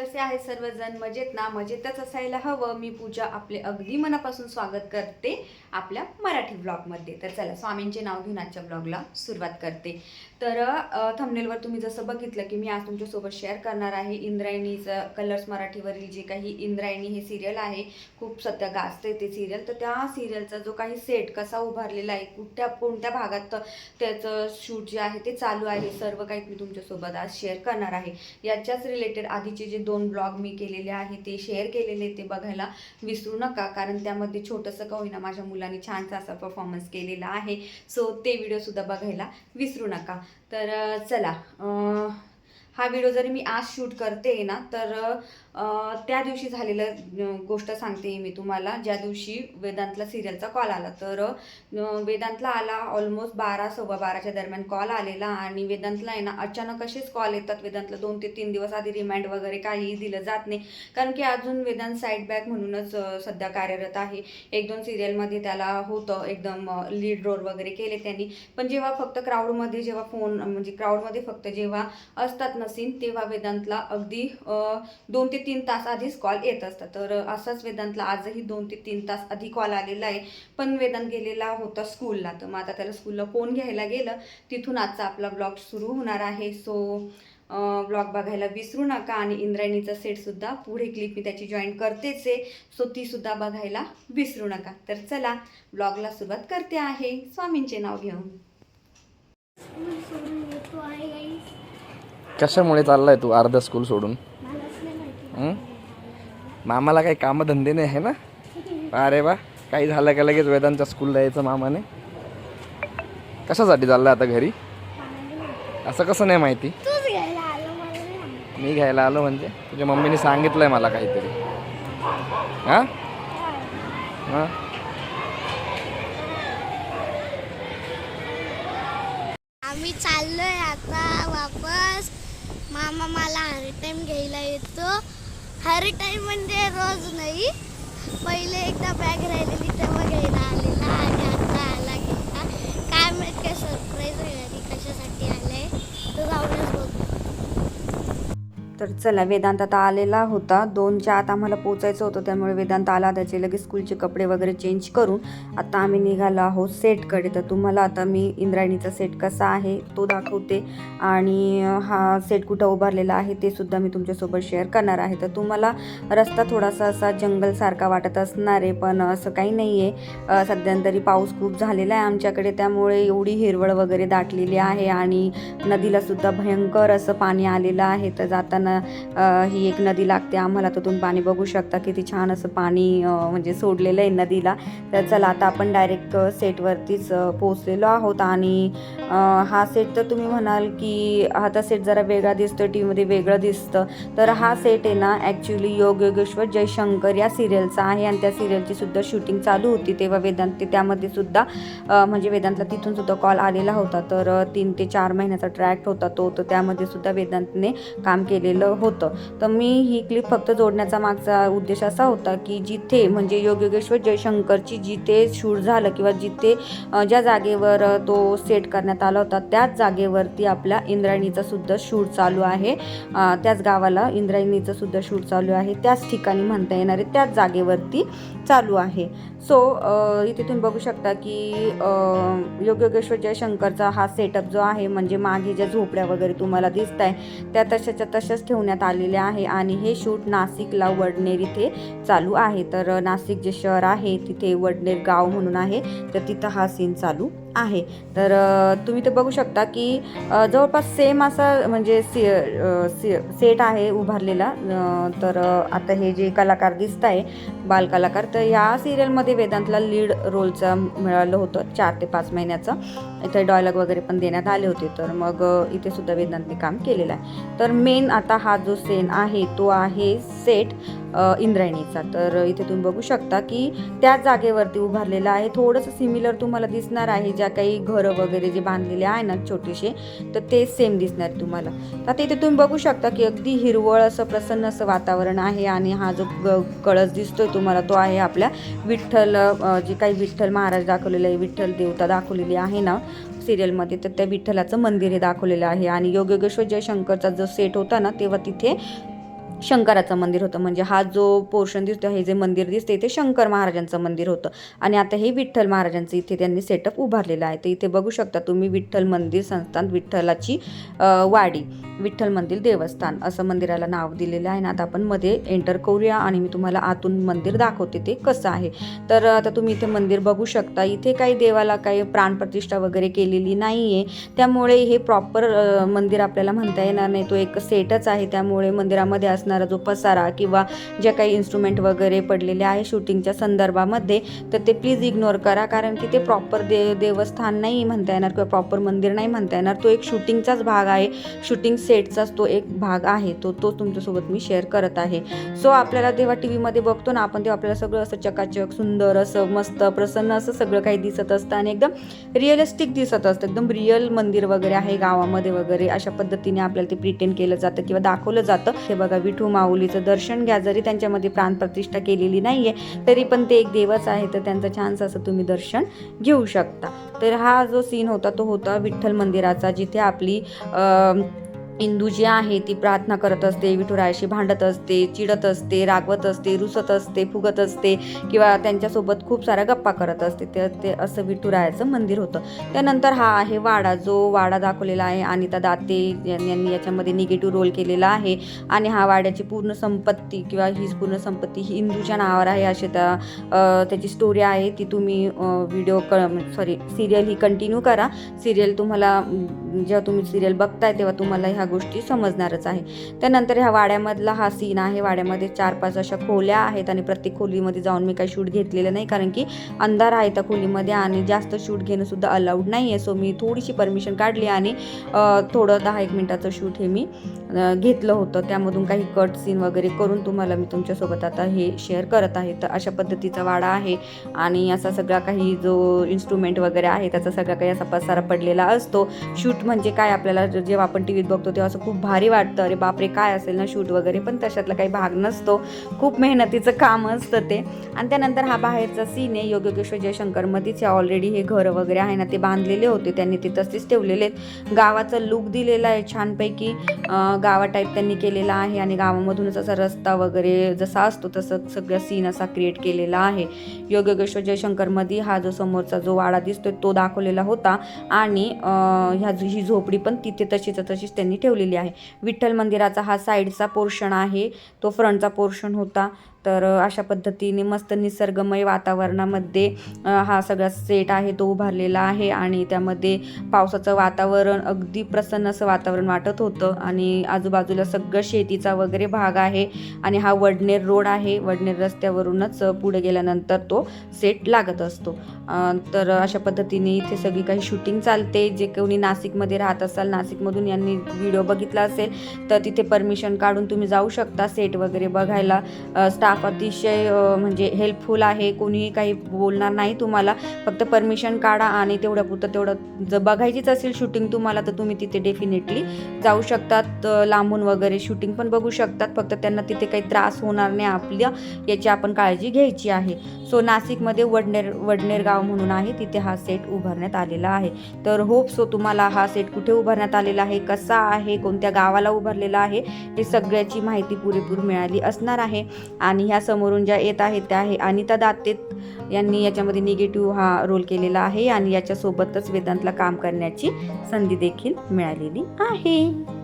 कसे आहे सर्वजण? मजेत ना? मजेतच असायला हवं. मी पूजा आपले अगदी मनापासून स्वागत करते आपल्या मराठी ब्लॉगमध्ये तर चला स्वामींचे नाव घेऊन आजच्या ब्लॉगला सुरुवात करते. तर थंबनेलवर तुम्ही जसं बघितलं की मी आज तुमच्यासोबत शेअर करणार आहे इंद्रायणीचं कलर्स मराठीवरील जे काही इंद्रायणी हे सिरियल आहे खूप सध्या गाजते ते सिरियल तर त्या सिरियलचा जो काही सेट कसा उभारलेला आहे कुठल्या कोणत्या भागात त्याचं शूट जे आहे ते चालू आहे सर्व काही मी तुमच्यासोबत आज शेअर करणार आहे. याच्याच रिलेटेड आधीचे जे दोन ब्लॉग मी केलेले आहे ते शेअर केलेले ते बघायला विसरू नका. कारण त्यामध्ये छोटंसं का होईना माझ्या मुलांनी छानसा असा परफॉर्मन्स केलेला आहे. सो ते व्हिडिओसुद्धा बघायला विसरू नका. तर चला. हा व्हिडिओ जरी मी आज शूट करते ना तर त्या दिवशी झालेलं गोष्ट सांगते मी तुम्हाला. ज्या दिवशी वेदांतला सिरियलचा कॉल आला तर वेदांतला आला ऑलमोस्ट बारा सव्वा बाराच्या दरम्यान कॉल आलेला आणि वेदांतला आहे ना अचानक असेच कॉल येतात. वेदांतला दोन ते तीन दिवस आधी रिमाइंड वगैरे काहीही दिलं जात नाही. कारण की अजून वेदांत साईड बॅक म्हणूनच सध्या कार्यरत आहे. एक दोन सिरियलमध्ये त्याला होतं एकदम लीड रोल वगैरे केले त्यांनी. पण जेव्हा फक्त क्राऊडमध्ये जेव्हा फोन म्हणजे क्राऊडमध्ये फक्त जेव्हा असतात नसीन तेव्हा वेदांतला अगदी दोन ते तीन तास आधीच कॉल येत असतात. तर असाच वेदांतला आजही दोन ते तीन तास आधी कॉल आलेला आहे. पण वेदांत गेलेला होता स्कूलला तर मग आता त्याला स्कूलला कोण घ्यायला गेलं? तिथून आजचा आपला ब्लॉग सुरू होणार आहे. सो ब्लॉग बघायला विसरू नका आणि इंद्रायणीचा सेटसुद्धा पुढे क्लिप मी त्याची जॉईन करतेच आहे. सो तीसुद्धा बघायला विसरू नका. तर चला ब्लॉगला सुरुवात करते आहे. स्वामींचे नाव घेऊन. कशामुळे चाललाय तू अर्ध स्कूल सोडून? मामाला काही कामधंदे नाही आहे ना? अरे वा काही झालं का लगेच वेदांच्या स्कूलला यायचं मामाने? कशासाठी चाललंय आता घरी? असं कसं नाही माहिती. मी घ्यायला आलो म्हणजे? तुझ्या मम्मीने सांगितलंय मला काहीतरी. हां? हां? आम्ही चाललोय आता वापस. मामा मला हर टाइम घ्यायला येतो. हर टाइम म्हणजे रोज नाही. पहिले एकदा बॅग राहिलेली तेव्हा घ्यायला आलेला आणि आता आला घ्यायला काय माहीत काय सरप्राईज आहे घरी कशासाठी आले तर जाऊनच बघू तर चला वेदांत आता आलेला होता. दोनच्या आत आम्हाला पोचायचं होतं त्यामुळे वेदांत आला. त्याचे लगेच स्कूलचे कपडे वगैरे चेंज करून आता आम्ही निघालो आहोत सेटकडे. तर तुम्हाला आता मी इंद्रायणीचा सेट कसा आहे तो दाखवते. आणि हा सेट कुठं उभारलेला आहे ते सुद्धा मी तुमच्यासोबत शेअर करणार आहे. तर तुम्हाला रस्ता थोडासा असा जंगलसारखा वाटत असणार आहे पण असं काही नाही आहे सध्यांतरी पाऊस खूप झालेला आहे आमच्याकडे त्यामुळे एवढी हिरवळ वगैरे दाटलेली आहे आणि नदीला सुद्धा भयंकर असं पाणी आलेलं आहे. तर जाताना त्यांना ही एक नदी लागते. आम्हाला तिथून पाणी बघू शकता किती छान असं पाणी म्हणजे सोडलेलं आहे नदीला. तर चला आता आपण डायरेक्ट सेटवरतीच पोचलेलो आहोत आणि हा सेट तर तुम्ही म्हणाल की आता सेट जरा वेगळा दिसतो टी व्हीमध्ये वेगळं दिसतं. तर हा सेट आहे ना ॲक्च्युली योग योगेश्वर जयशंकर या सिरियलचा आहे आणि त्या सिरियलची सुद्धा शूटिंग चालू होती तेव्हा वेदांत त्यामध्ये सुद्धा म्हणजे वेदांतला तिथून सुद्धा कॉल आलेला होता. तर तीन ते चार महिन्याचा ट्रॅक्ट होता तो तर त्यामध्ये सुद्धा वेदांतने काम केलेलं होतं. तर मी ही क्लिप फक्त जोडण्याचा मागचा उद्देश असा होता की जिथे म्हणजे योगेश्वर जयशंकरची जिथे शूट झालं किंवा जिथे ज्या जागेवर तो सेट करण्यात आला होता त्याच जागेवरती आपल्या इंद्रायणीचा सुद्धा शूट चालू आहे. त्याच गावाला इंद्रायणीचं सुद्धा शूट चालू आहे. त्याच ठिकाणी म्हणता येणार आहे त्याच जागेवरती चालू आहे. सो इथे तुम्ही बघू शकता की योग योगेश्वर जयशंकरचा हा सेटअप जो आहे म्हणजे मागे ज्या झोपड्या वगैरे तुम्हाला दिसत आहे त्या तशाच्या तशाच ठेवण्यात आलेल्या आहे आणि हे शूट नाशिकला वडनेर इथे चालू आहे. तर नाशिक जे शहर आहे तिथे वडनेर गाव म्हणून आहे. तर तिथं हा सीन चालू आहे. तर तुम्ही ते बघू शकता की जवळपास सेम असा म्हणजे सी सी सेट आहे उभारलेला. तर आता हे जे कलाकार दिसत आहे बालकलाकार तर ह्या सिरियलमध्ये वेदांतला लीड रोलचा मिळालं होतं चार ते पाच महिन्याचं. इथे डॉयलॉग वगैरे पण देण्यात आले होते. तर मग इथे सुद्धा वेदांतने काम केलेलं आहे. तर मेन आता हा जो सेन आहे तो आहे सेट इंद्रायणीचा. तर इथे तुम्ही बघू शकता की त्याच जागेवरती उभारलेला आहे. थोडंसं सिमिलर तुम्हाला दिसणार आहे ज्या काही घरं वगैरे जे बांधलेले आहे ना छोटेसे तर ते सेम दिसणार तुम्हाला. तर आता इथे तुम्ही बघू शकता की अगदी हिरवळ असं प्रसन्न असं वातावरण आहे आणि हा जो कळस दिसतोय तुम्हाला तो आहे आपल्या विठ्ठल जे काही विठ्ठल महाराज दाखवलेला आहे विठ्ठल देवता दाखवलेली आहे ना सिरियलमध्ये तर त्या विठ्ठलाचं मंदिर हे दाखवलेलं आहे. आणि योगेश्वर जयशंकरचा जो सेट होता ना तेव्हा तिथे शंकराचं मंदिर होतं. म्हणजे हा जो पोर्शन दिसतो हे जे मंदिर दिसते इथे शंकर महाराजांचं मंदिर होतं. आणि आता हे विठ्ठल महाराजांचं इथे त्यांनी सेटअप उभारलेलं आहे. तर इथे बघू शकता तुम्ही विठ्ठल मंदिर संस्थान विठ्ठलाची वाडी विठ्ठल मंदिर देवस्थान असं मंदिराला नाव दिलेलं आहे. ना आता आपण मध्ये एंटर करूया आणि मी तुम्हाला आतून मंदिर दाखवते ते कसं आहे. तर आता तुम्ही इथे मंदिर बघू शकता. इथे काही देवाला काही प्राणप्रतिष्ठा वगैरे केलेली नाही आहे त्यामुळे हे प्रॉपर मंदिर आपल्याला म्हणता येणार नाही. तो एक सेटच आहे. त्यामुळे मंदिरामध्ये असणारा जो पसारा किंवा जे काही इन्स्ट्रुमेंट वगैरे पडलेले आहे शूटिंगच्या संदर्भामध्ये तर ते प्लीज इग्नोर करा. कारण की ते प्रॉपर दे देवस्थान नाही म्हणता येणार किंवा प्रॉपर मंदिर नाही म्हणता येणार. तो एक शूटिंगचाच भाग आहे. शूटिंग सेटचाच तो एक भाग आहे. तो तो तुमच्यासोबत मी शेअर करत आहे. सो आपल्याला जेव्हा टी व्हीमध्ये बघतो ना आपण तेव्हा आपल्याला सगळं असं चकाचक सुंदर असं मस्त प्रसन्न असं सगळं काही दिसत असतं आणि एकदम रिअलिस्टिक दिसत असतं. एकदम रिअल मंदिर वगैरे आहे गावामध्ये वगैरे अशा पद्धतीने आपल्याला ते प्रिटेंड केलं जातं किंवा दाखवलं जातं. हे बघा विठू माऊलीचं दर्शन घ्या. जरी त्यांच्यामध्ये प्राणप्रतिष्ठा केलेली नाही आहे तरी पण ते एक देवच आहे तर त्यांचं छानसं असं तुम्ही दर्शन घेऊ शकता. तर हा जो सीन होता तो होता विठ्ठल मंदिराचा जिथे आपली इंदू जी आहे ती प्रार्थना करत असते विठुरायाशी भांडत असते चिडत असते रागवत असते रुसत असते फुगत असते किंवा त्यांच्यासोबत खूप साऱ्या गप्पा करत असते. ते ते असं विठुरायाचं मंदिर होतं. त्यानंतर हा आहे वाडा जो वाडा दाखवलेला आहे. अनिता दाते यांनी याच्यामध्ये निगेटिव्ह रोल केलेला आहे आणि हा वाड्याची पूर्ण संपत्ती किंवा हीच पूर्ण संपत्ती ही इंदूच्या नावावर आहे अशी त्या त्याची स्टोरी आहे. ती तुम्ही व्हिडिओ क सॉरी सिरियल ही कंटिन्यू करा. सिरियल तुम्हाला जेव्हा तुम्ही सिरियल बघताय तेव्हा तुम्हाला ह्या गोष्टी समजणारच आहे. त्यानंतर ह्या वाड्यामधला हा सीन आहे. वाड्यामध्ये चार पाच अशा खोल्या आहेत आणि प्रत्येक खोलीमध्ये जाऊन मी काही शूट घेतलेलं नाही. कारण की अंधार आहे त्या खोलीमध्ये आणि जास्त शूट घेणं सुद्धा अलाउड नाही आहे सो मी थोडीशी परमिशन काढली आणि थोडं दहा एक मिनटाचं शूट हे मी घेतलं होतं. त्यामधून काही कट सीन वगैरे करून तुम्हाला मी तुमच्यासोबत आता हे शेअर करत आहे. तर अशा पद्धतीचा वाडा आहे आणि असा सगळा काही जो इन्स्ट्रुमेंट वगैरे आहे त्याचा सगळा काही असा पसारा पडलेला असतो. शूट म्हणजे काय? आपल्याला जेव्हा आपण टी व्हीत बघतो तेव्हा असं खूप भारी वाटतं. अरे बापरे काय असेल ना शूट वगैरे? पण तशातला काही भाग नसतो. खूप मेहनतीचं काम असतं ते. आणि त्यानंतर हा बाहेरचा सीन आहे. योगेश्वर जयशंकरमध्येच ऑलरेडी हे घर वगैरे आहे ना ते बांधलेले होते. त्यांनी ते तसेच ठेवलेले आहेत. गावाचा लुक दिलेला आहे छानपैकी. गावा टाईप त्यांनी केलेला आहे. आणि गावामधूनच असा रस्ता वगैरे जसा असतो तसं सगळा सीन असा क्रिएट केलेला आहे. योगेश्वर जयशंकरमध्ये हा जो समोरचा जो वाडा दिसतोय तो दाखवलेला होता. आणि ह्या जी- ही झोपडी पण तिथे तशीच तशीच त्यांनी ठेवलेली आहे. विठ्ठल मंदिराचा हा साईडचा पोर्शन आहे. तो फ्रंटचा पोर्शन होता. तर अशा पद्धतीने मस्त निसर्गमय वातावरणामध्ये हा सगळा सेट आहे तो उभारलेला आहे आणि त्यामध्ये पावसाचं वातावरण अगदी प्रसन्न असं वातावरण वाटत होतं आणि आजूबाजूला सगळं शेतीचा वगैरे भाग आहे आणि हा वडनेर रोड आहे. वडनेर रस्त्यावरूनच पुढे गेल्यानंतर तो सेट लागत असतो. तर अशा पद्धतीने इथे सगळी काही शूटिंग चालते. जे कोणी नाशिकमध्ये राहत असाल नाशिकमधून यांनी व्हिडिओ बघितला असेल तर तिथे परमिशन काढून तुम्ही जाऊ शकता. सेट वगैरे बघायला स्टाफ अतिशय म्हणजे हेल्पफुल आहे. कोणीही काही बोलणार नाही तुम्हाला. फक्त परमिशन काढा आणि तेवढ्या पुरतं तेवढं जर बघायचीच असेल शूटिंग तुम्हाला तर तुम्ही तिथे डेफिनेटली जाऊ शकतात. लांबून वगैरे शूटिंग पण बघू शकतात. फक्त त्यांना तिथे काही त्रास होणार नाही आपल्या. याची आपण काळजी घ्यायची आहे. सो नाशिकमध्ये वडनेर वडनेर गाव म्हणून आहे तिथे हा सेट उभारण्यात आलेला आहे. तर होप सो तुम्हाला हा सेट कुठे उभारण्यात आलेला आहे कसा आहे कोणत्या गावाला उभारलेला आहे हे सगळ्याची माहिती पुरेपूर मिळाली असणार आहे. आणि ह्या समोरून ज्या येत आहेत त्या आहे अनिता दाते यांनी याच्यामध्ये निगेटिव्ह हा रोल केलेला आहे आणि याच्यासोबतच वेदांतला काम करण्याची संधी देखील मिळालेली आहे.